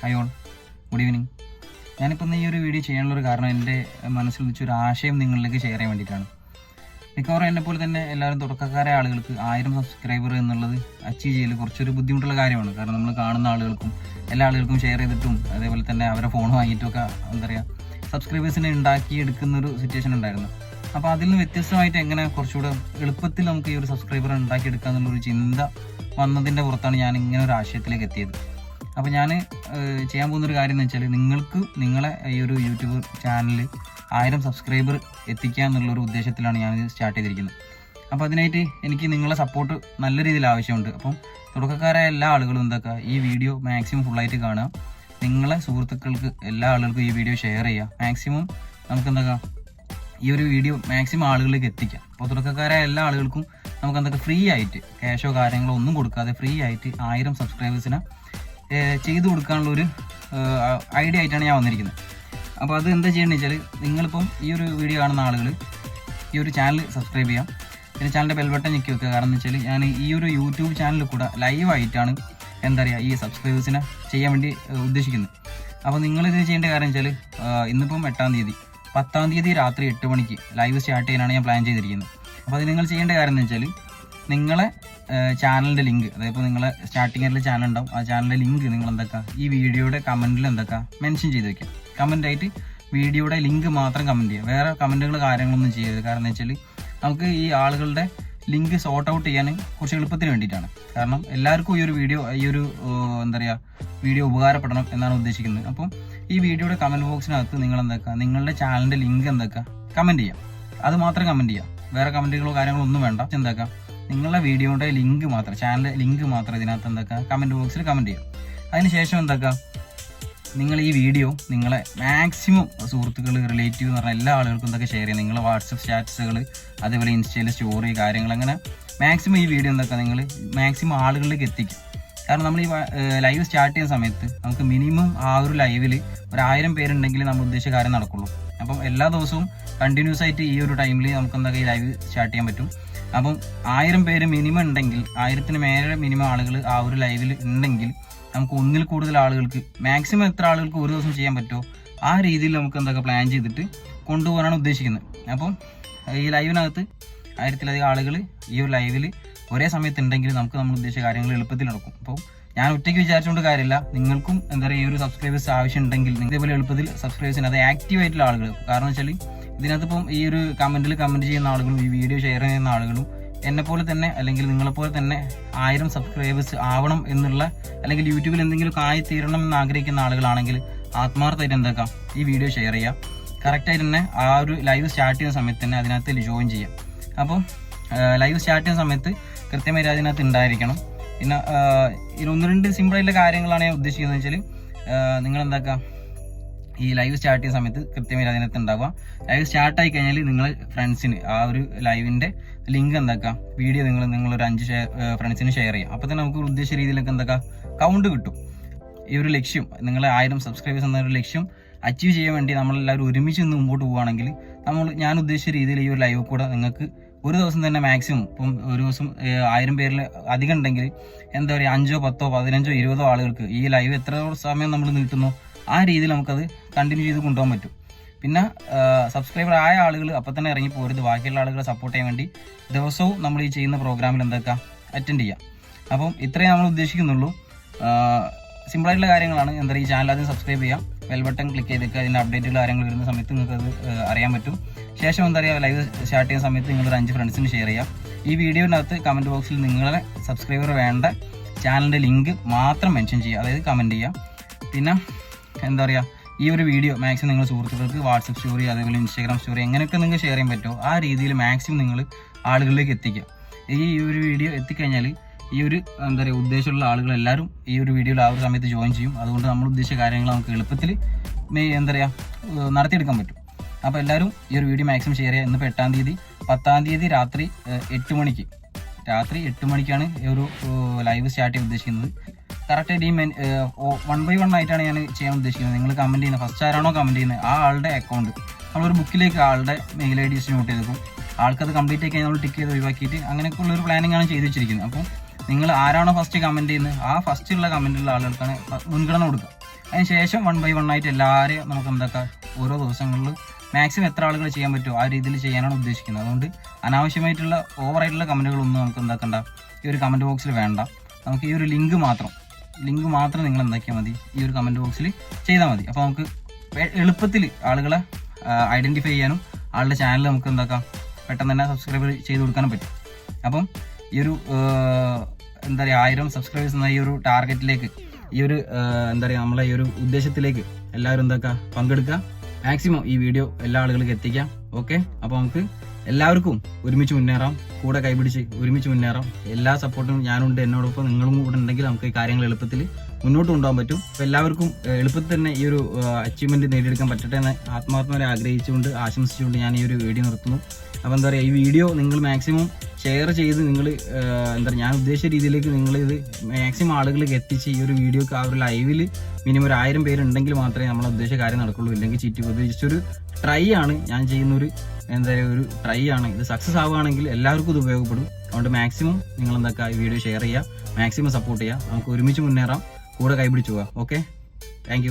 Hi all good evening ഞാനിപ്പോൾ ഈ ഒരു വീഡിയോ ചെയ്യാനുള്ളൊരു കാരണം എന്റെ മനസ്സിൽ വെച്ചൊരു ആശയം നിങ്ങളിലേക്ക് ഷെയർ ചെയ്യാൻ വേണ്ടിയിട്ടാണ്. മിക്കവാറും എന്നെ പോലെ തന്നെ എല്ലാവരും തുടക്കക്കാരായ ആളുകൾക്ക് ആയിരം സബ്സ്ക്രൈബർ എന്നുള്ളത് അച്ചീവ് ചെയ്യൽ കുറച്ചൊരു ബുദ്ധിമുട്ടുള്ള കാര്യമാണ്. കാരണം നമ്മൾ കാണുന്ന ആളുകൾക്കും എല്ലാ ആളുകൾക്കും ഷെയർ ചെയ്തിട്ടും അതേപോലെ തന്നെ അവരെ ഫോൺ വാങ്ങിയിട്ടും ഒക്കെ എന്താ പറയുക സബ്സ്ക്രൈബേഴ്സിനെ ഉണ്ടാക്കി എടുക്കുന്നൊരു സിറ്റുവേഷൻ ഉണ്ടായിരുന്നു. അപ്പോൾ അതിൽ നിന്ന് വ്യത്യസ്തമായിട്ട് എങ്ങനെ കുറച്ചുകൂടെ എളുപ്പത്തിൽ നമുക്ക് ഈ ഒരു സബ്സ്ക്രൈബർ ഉണ്ടാക്കിയെടുക്കുക എന്നുള്ളൊരു ചിന്ത വന്നതിന്റെ പുറത്താണ് ഞാൻ ഇങ്ങനെ ഒരു ആശയത്തിലേക്ക് എത്തിയത്. അപ്പോൾ ഞാൻ ചെയ്യാൻ പോകുന്നൊരു കാര്യം എന്ന് വെച്ചാൽ നിങ്ങൾക്ക് നിങ്ങളെ ഈ ഒരു യൂട്യൂബ് ചാനൽ ആയിരം സബ്സ്ക്രൈബർ എത്തിക്കുക എന്നുള്ളൊരു ഉദ്ദേശത്തിലാണ് ഞാൻ സ്റ്റാർട്ട് ചെയ്തിരിക്കുന്നത്. അപ്പോൾ അതിനായിട്ട് എനിക്ക് നിങ്ങളെ സപ്പോർട്ട് നല്ല രീതിയിൽ ആവശ്യമുണ്ട്. അപ്പം തുടക്കക്കാരായ എല്ലാ ആളുകളും എന്തൊക്കെ ഈ വീഡിയോ മാക്സിമം ഫുള്ളായിട്ട് കാണുക. നിങ്ങളെ സുഹൃത്തുക്കൾക്ക് എല്ലാ ആളുകൾക്കും ഈ വീഡിയോ ഷെയർ ചെയ്യുക. മാക്സിമം നമുക്ക് എന്തൊക്കെ ഈ ഒരു വീഡിയോ മാക്സിമം ആളുകളിലേക്ക് എത്തിക്കാം. അപ്പോൾ തുടക്കക്കാരായ എല്ലാ ആളുകൾക്കും നമുക്ക് എന്തൊക്കെ ഫ്രീ ആയിട്ട് ക്യാഷോ കാര്യങ്ങളോ ഒന്നും കൊടുക്കാതെ ഫ്രീ ആയിട്ട് ആയിരം സബ്സ്ക്രൈബേഴ്സിനെ ചെയ്തു കൊടുക്കാനുള്ള ഒരു ഐഡിയ ആയിട്ടാണ് ഞാൻ വന്നിരിക്കുന്നത്. അപ്പോൾ അത് എന്താ ചെയ്യേണ്ടത് വെച്ചാൽ നിങ്ങളിപ്പം ഈ ഒരു വീഡിയോ കാണുന്ന ആളുകൾ ഈ ഒരു ചാനൽ സബ്സ്ക്രൈബ് ചെയ്യാം. പിന്നെ ചാനലിന്റെ ബെൽബട്ടൺ ഞെക്കി വെക്കുക. കാരണം എന്ന് വെച്ചാൽ ഞാൻ ഈ ഒരു യൂട്യൂബ് ചാനലിൽ കൂടെ ലൈവായിട്ടാണ് എന്താ പറയുക ഈ സബ്സ്ക്രൈബേഴ്സിനെ ചെയ്യാൻ വേണ്ടി ഉദ്ദേശിക്കുന്നത്. അപ്പോൾ നിങ്ങളിത് ചെയ്യേണ്ട കാര്യം വെച്ചാൽ ഇന്നിപ്പം എട്ടാം തീയതി. പത്താം തീയതി രാത്രി എട്ട് മണിക്ക് ലൈവ് സ്റ്റാർട്ട് ചെയ്യാനാണ് ഞാൻ പ്ലാൻ ചെയ്തിരിക്കുന്നത്. അപ്പോൾ അത് നിങ്ങൾ ചെയ്യേണ്ട കാര്യം എന്ന് വെച്ചാൽ നിങ്ങളെ ചാനലിന്റെ ലിങ്ക് അതായത് നിങ്ങളെ സ്റ്റാർട്ടിങ്ങിൽ ചാനൽ ഉണ്ടാവും. ആ ചാനലിന്റെ ലിങ്ക് നിങ്ങൾ എന്തൊക്കെ ഈ വീഡിയോയുടെ കമന്റിൽ എന്തൊക്കെ? മെൻഷൻ ചെയ്ത് വെക്കുക കമന്റ് ആയിട്ട് വീഡിയോയുടെ ലിങ്ക് മാത്രം കമന്റ് ചെയ്യുക വേറെ കമന്റുകൾ കാര്യങ്ങളൊന്നും ചെയ്യരുത്. കാരണം എന്ന് വെച്ചാൽ നമുക്ക് ഈ ആളുകളുടെ ലിങ്ക് സോർട്ട് ഔട്ട് ചെയ്യാൻ കുറച്ച് എളുപ്പത്തിന് വേണ്ടിയിട്ടാണ്. കാരണം എല്ലാവർക്കും ഈ ഒരു വീഡിയോ ഈ ഒരു എന്താ പറയുക വീഡിയോ ഉപകാരപ്പെടണം എന്നാണ് ഉദ്ദേശിക്കുന്നത്. അപ്പം ഈ വീഡിയോയുടെ കമന്റ് ബോക്സിനകത്ത് നിങ്ങൾ എന്താക്കുക നിങ്ങളുടെ ചാനലിന്റെ ലിങ്ക് എന്താക്കുക കമന്റ് ചെയ്യാം. അത് മാത്രം കമന്റ് ചെയ്യാം. വേറെ കമന്റുകളോ കാര്യങ്ങളോ ഒന്നും വേണ്ട. എന്താക്കുക നിങ്ങളുടെ വീഡിയോയുടെ ലിങ്ക് മാത്രം ചാനൽ ലിങ്ക് മാത്രം ഇതിനകത്ത് എന്താക്കുക കമന്റ് ബോക്സിൽ കമന്റ് ചെയ്യും. അതിനുശേഷം എന്താക്കുക നിങ്ങൾ ഈ വീഡിയോ നിങ്ങളെ മാക്സിമം സുഹൃത്തുക്കൾ റിലേറ്റീവ് എന്ന് പറഞ്ഞാൽ എല്ലാ ആളുകൾക്കും എന്തൊക്കെ ഷെയർ ചെയ്യുക നിങ്ങളെ വാട്സപ്പ് സ്റ്റാറ്റസുകൾ അതേപോലെ ഇൻസ്റ്റയിൽ സ്റ്റോറി കാര്യങ്ങൾ അങ്ങനെ മാക്സിമം ഈ വീഡിയോ എന്തൊക്കെ? നിങ്ങൾ മാക്സിമം ആളുകളിലേക്ക് എത്തിക്കും. കാരണം നമ്മൾ ഈ ലൈവ് സ്റ്റാർട്ട് ചെയ്യുന്ന സമയത്ത് നമുക്ക് മിനിമം ആ ഒരു ലൈവിൽ ഒരു ആയിരം പേരുണ്ടെങ്കിൽ നമ്മൾ ഉദ്ദേശിച്ച കാര്യം നടക്കുള്ളൂ. അപ്പം എല്ലാ ദിവസവും കണ്ടിന്യൂസ് ആയിട്ട് ഈ ഒരു ടൈമിൽ നമുക്ക് എന്തൊക്കെ ഈ ലൈവ് സ്റ്റാർട്ട് ചെയ്യാൻ പറ്റും. അപ്പം ആയിരം പേര് മിനിമം ഉണ്ടെങ്കിൽ ആയിരത്തിന് മേലെ മിനിമം ആളുകൾ ആ ഒരു ലൈവിൽ ഉണ്ടെങ്കിൽ നമുക്ക് ഒന്നിൽ കൂടുതൽ ആളുകൾക്ക് മാക്സിമം എത്ര ആളുകൾക്ക് ഒരു ദിവസം ചെയ്യാൻ പറ്റുമോ? ആ രീതിയിൽ നമുക്ക് എന്തൊക്കെ പ്ലാൻ ചെയ്തിട്ട് കൊണ്ടുപോകാനാണ് ഉദ്ദേശിക്കുന്നത്. അപ്പം ഈ ലൈവിനകത്ത് ആയിരത്തിലധികം ആളുകൾ ഈ ഒരു ലൈവിൽ ഒരേ സമയത്ത് ഉണ്ടെങ്കിൽ നമുക്ക് നമ്മൾ ഉദ്ദേശിച്ച കാര്യങ്ങൾ എളുപ്പത്തിൽ നടക്കും. അപ്പോൾ ഞാൻ ഒറ്റയ്ക്ക് വിചാരിച്ചുകൊണ്ട് കാര്യമില്ല. നിങ്ങൾക്കും എന്താ പറയുക ഈ ഒരു സബ്സ്ക്രൈബേഴ്സ് ആവശ്യം ഉണ്ടെങ്കിൽ ഇതേപോലെ എളുപ്പത്തിൽ സബ്സ്ക്രൈബേഴ്സിന് അത് ആക്റ്റീവ് ആയിട്ടുള്ള ആളുകൾ. കാരണം വെച്ചാൽ ഇതിനകത്ത് ഇപ്പം ഈ ഒരു കമന്റിൽ കമന്റ് ചെയ്യുന്ന ആളുകളും ഈ വീഡിയോ ഷെയർ ചെയ്യുന്ന ആളുകളും എന്നെ പോലെ തന്നെ അല്ലെങ്കിൽ നിങ്ങളെപ്പോലെ തന്നെ ആയിരം സബ്സ്ക്രൈബേഴ്സ് ആവണം എന്നുള്ള അല്ലെങ്കിൽ യൂട്യൂബിൽ എന്തെങ്കിലും ആയി തീരണം എന്ന് ആഗ്രഹിക്കുന്ന ആളുകളാണെങ്കിൽ ആത്മാർത്ഥമായിട്ട് എന്താക്കാം? ഈ വീഡിയോ ഷെയർ ചെയ്യാം. കറക്റ്റായിട്ട് തന്നെ ആ ഒരു ലൈവ് സ്റ്റാർട്ട് ചെയ്യുന്ന സമയത്ത് തന്നെ അതിനകത്ത് ജോയിൻ ചെയ്യാം. അപ്പോൾ ലൈവ് സ്റ്റാർട്ട് ചെയ്യുന്ന സമയത്ത് കൃത്യമായിട്ട് അതിനകത്ത് ഉണ്ടായിരിക്കണം. പിന്നെ ഒന്ന് രണ്ട് സിമ്പിളായിട്ടുള്ള കാര്യങ്ങളാണ് ഞാൻ ഉദ്ദേശിക്കുന്നത് വെച്ചാൽ നിങ്ങൾ എന്താക്കുക ഈ ലൈവ് സ്റ്റാർട്ട് ചെയ്യുന്ന സമയത്ത് കൃത്യമായി അതിനകത്ത് ഉണ്ടാവുക. ലൈവ് സ്റ്റാർട്ട് ആയി കഴിഞ്ഞാൽ നിങ്ങൾ ഫ്രണ്ട്സിന് ആ ഒരു ലൈവിന്റെ ലിങ്ക് എന്താക്കാം? വീഡിയോ നിങ്ങൾ നിങ്ങളൊരു അഞ്ച് ഫ്രണ്ട്സിന് ഷെയർ ചെയ്യാം. അപ്പോൾ തന്നെ നമുക്ക് ഉദ്ദേശിച്ച രീതിയിലൊക്കെ എന്താക്കാം? കൗണ്ട് കിട്ടും. ഈ ഒരു ലക്ഷ്യം നിങ്ങളെ ആയിരം സബ്സ്ക്രൈബേഴ്സ് എന്ന ഒരു ലക്ഷ്യം അച്ചീവ് ചെയ്യാൻ വേണ്ടി നമ്മളെല്ലാവരും ഒരുമിച്ച് നിന്ന് മുമ്പോട്ട് പോവുകയാണെങ്കിൽ നമ്മൾ ഞാൻ ഉദ്ദേശിച്ച രീതിയിൽ ഈ ഒരു ലൈവ് കൂടെ നിങ്ങൾക്ക് ഒരു ദിവസം തന്നെ മാക്സിമം ഇപ്പം ഒരു ദിവസം ആയിരം പേരിൽ അധികം ഉണ്ടെങ്കിൽ എന്താ പറയുക അഞ്ചോ പത്തോ പതിനഞ്ചോ ഇരുപതോ ആളുകൾക്ക് ഈ ലൈവ് എത്ര സമയം നമ്മൾ നീട്ടുന്നോ? ആ രീതിയിൽ നമുക്കത് കണ്ടിന്യൂ ചെയ്ത് കൊണ്ടുപോകാൻ പറ്റും. പിന്നെ സബ്സ്ക്രൈബർ ആയ ആളുകൾ അപ്പം തന്നെ ഇറങ്ങി പോരുത്. ബാക്കിയുള്ള ആളുകളെ സപ്പോർട്ട് ചെയ്യാൻ വേണ്ടി ദിവസവും നമ്മൾ ഈ ചെയ്യുന്ന പ്രോഗ്രാമിൽ എന്തൊക്കെ അറ്റൻഡ് ചെയ്യാം. അപ്പം ഇത്രയും നമ്മൾ ഉദ്ദേശിക്കുന്നുള്ളൂ. സിമ്പിളായിട്ടുള്ള കാര്യങ്ങളാണ്. എന്താ ഈ ചാനൽ ആദ്യം സബ്സ്ക്രൈബ് ചെയ്യാം. ബെൽ ബട്ടൺ ക്ലിക്ക് ചെയ്തേക്കുക. അതിന്റെ അപ്ഡേറ്റുകൾ കാര്യങ്ങൾ വരുന്ന സമയത്ത് നിങ്ങൾക്ക് അത് അറിയാൻ പറ്റും. ശേഷം എന്താ പറയുക ലൈവ് സ്റ്റാർട്ട് ചെയ്യുന്ന സമയത്ത് നിങ്ങൾ അഞ്ച് ഫ്രണ്ട്സിന് ഷെയർ ചെയ്യാം. ഈ വീഡിയോനകത്ത് കമന്റ് ബോക്സിൽ നിങ്ങളെ സബ്സ്ക്രൈബർ വേണ്ട ചാനലിന്റെ ലിങ്ക് മാത്രം മെൻഷൻ ചെയ്യുക. അതായത് കമന്റ് ചെയ്യുക. പിന്നെ എന്താ പറയുക ഈ ഒരു വീഡിയോ മാക്സിമം നിങ്ങൾ സുഹൃത്തുക്കൾക്ക് വാട്സപ്പ് സ്റ്റോറി അതേപോലെ ഇൻസ്റ്റാഗ്രാം സ്റ്റോറി എങ്ങനെയൊക്കെ നിങ്ങൾക്ക് ഷെയർ ചെയ്യാൻ പറ്റുമോ ആ രീതിയിൽ മാക്സിമം നിങ്ങൾ ആളുകളിലേക്ക് എത്തിക്കുക. ഈ ഒരു വീഡിയോ എത്തിക്കഴിഞ്ഞാൽ ഈ ഒരു എന്താ പറയുക ഉദ്ദേശമുള്ള ആളുകൾ എല്ലാവരും ഈ ഒരു വീഡിയോയിൽ ആ ഒരു സമയത്ത് ജോയിൻ ചെയ്യും. അതുകൊണ്ട് നമ്മൾ ഉദ്ദേശിച്ച കാര്യങ്ങൾ നമുക്ക് എളുപ്പത്തിൽ എന്താ പറയുക നടത്തിയെടുക്കാൻ പറ്റും. അപ്പോൾ എല്ലാവരും ഈ ഒരു വീഡിയോ മാക്സിമം ഷെയർ ചെയ്യുക. ഇന്നിപ്പോൾ എട്ടാം തീയതി പത്താം തീയതി രാത്രി എട്ട് മണിക്ക്. രാത്രി എട്ട് മണിക്കാണ് ഈ ഒരു ലൈവ് സ്റ്റാർട്ട് ചെയ്യാൻ ഉദ്ദേശിക്കുന്നത്. ഈ മെൻ വൺ ബൈ വൺ ആയിട്ടാണ് ഞാൻ ചെയ്യാൻ ഉദ്ദേശിക്കുന്നത്. നിങ്ങൾ കമന്റ് ചെയ്യുന്നത്. ഫസ്റ്റ് ആരാണോ കമന്റ് ചെയ്യുന്നത്? ആ ആളുടെ അക്കൗണ്ട് നമ്മളൊരു ബുക്കിലേക്ക് ആളുടെ മെയിൽ ഐ ഡി നോട്ട് ചെയ്തേക്കും ആൾക്കത് കംപ്ലീറ്റ് ആയി കഴിഞ്ഞാൽ നമ്മൾ ടിക്ക് ചെയ്ത് ഒഴിവാക്കിയിട്ട് അങ്ങനെയൊക്കെ ഉള്ളൊരു പ്ലാനിങ് ആണ് ചെയ്ത് വെച്ചിരിക്കുന്നത് അപ്പോൾ നിങ്ങൾ ആരാണോ ഫസ്റ്റ് കമന്റ് ചെയ്യുന്നത് ആ ഫസ്റ്റ് ഉള്ള കമന്റുള്ള ആളുകൾക്കാണ് മുൻഗണന കൊടുക്കുക. അതിന് ശേഷം വൺ ബൈ വൺ ആയിട്ട് എല്ലാവരെയും നമുക്ക് എന്താക്കാം ഓരോ ദിവസങ്ങളിൽ മാക്സിമം എത്ര ആളുകൾ ചെയ്യാൻ പറ്റുമോ ആ രീതിയിൽ ചെയ്യാനാണ് ഉദ്ദേശിക്കുന്നത്. അതുകൊണ്ട് അനാവശ്യമായിട്ടുള്ള ഓവറായിട്ടുള്ള കമന്റുകളൊന്നും നമുക്ക് എന്താക്കണ്ട. ഈ ഒരു കമന്റ് ബോക്സിൽ വേണ്ട. നമുക്ക് ഈ ഒരു ലിങ്ക് മാത്രം. ലിങ്ക് മാത്രം നിങ്ങൾ എന്താക്കിയാൽ മതി? ഈ ഒരു കമന്റ് ബോക്സിൽ ചെയ്താൽ മതി. അപ്പോൾ നമുക്ക് എളുപ്പത്തിൽ ആളുകളെ ഐഡന്റിഫൈ ചെയ്യാനും ആളുടെ ചാനൽ നമുക്ക് എന്താക്കാം? പെട്ടെന്ന് തന്നെ സബ്സ്ക്രൈബ് ചെയ്ത് കൊടുക്കാനും പറ്റും. അപ്പം ഈ ഒരു എന്താ പറയുക ആയിരം സബ്സ്ക്രൈബേഴ്സ് എന്ന ഈ ഒരു ടാർഗറ്റിലേക്ക് ഈ ഒരു എന്താ പറയുക നമ്മളെ ഈ ഒരു ഉദ്ദേശത്തിലേക്ക് എല്ലാവരും എന്താക്കുക പങ്കെടുക്കുക മാക്സിമം ഈ വീഡിയോ എല്ലാ ആളുകൾക്കും എത്തിക്കാം. ഓക്കെ അപ്പോൾ നമുക്ക് എല്ലാവർക്കും ഒരുമിച്ച് മുന്നേറാം. കൂടെ കൈപിടിച്ച് ഒരുമിച്ച് മുന്നേറാം. എല്ലാ സപ്പോർട്ടും ഞാനുണ്ട് എന്നോടൊപ്പം നിങ്ങളും കൂടെ ഉണ്ടെങ്കിൽ നമുക്ക് ഈ കാര്യങ്ങൾ എളുപ്പത്തിൽ മുന്നോട്ട് കൊണ്ടുപോകാൻ പറ്റും. അപ്പോൾ എല്ലാവർക്കും എളുപ്പത്തിൽ തന്നെ ഈ ഒരു അച്ചീവ്മെന്റ് നേടിയെടുക്കാൻ പറ്റട്ടെ എന്ന് ആത്മാർത്ഥമായി ആഗ്രഹിച്ചുകൊണ്ട് ആശംസിച്ചുകൊണ്ട് ഞാൻ ഈ ഒരു വീഡിയോ നിർത്തുന്നു. അപ്പോൾ എന്താ പറയുക ഈ വീഡിയോ നിങ്ങൾ മാക്സിമം ഷെയർ ചെയ്ത് നിങ്ങൾ എന്താ പറയുക ഞാൻ ഉദ്ദേശിച്ച രീതിയിലേക്ക് നിങ്ങൾ ഇത് മാക്സിമം ആളുകളിലേക്ക് എത്തിച്ച് ഈ ഒരു വീഡിയോക്ക് ആ ഒരു ലൈവിൽ മിനിമം ഒരു ആയിരം പേരുണ്ടെങ്കിൽ മാത്രമേ നമ്മൾ ഉദ്ദേശിച്ച കാര്യം നടക്കുള്ളൂ. ഇല്ലെങ്കിൽ ചീറ്റി ജസ്റ്റ് ഒരു ട്രൈ ആണ് ഞാൻ ചെയ്യുന്ന ഒരു എന്താ ഒരു ട്രൈ ആണ്. ഇത് സക്സസ് ആവുകയാണെങ്കിൽ എല്ലാവർക്കും ഇത് ഉപയോഗപ്പെടും. അതുകൊണ്ട് മാക്സിമം നിങ്ങൾ എന്തൊക്കെ ഈ വീഡിയോ ഷെയർ ചെയ്യുക മാക്സിമം സപ്പോർട്ട് ചെയ്യുക. നമുക്ക് ഒരുമിച്ച് മുന്നേറാം. കൂടെ കൈപിടിച്ചു പോവാം ഓക്കെ താങ്ക്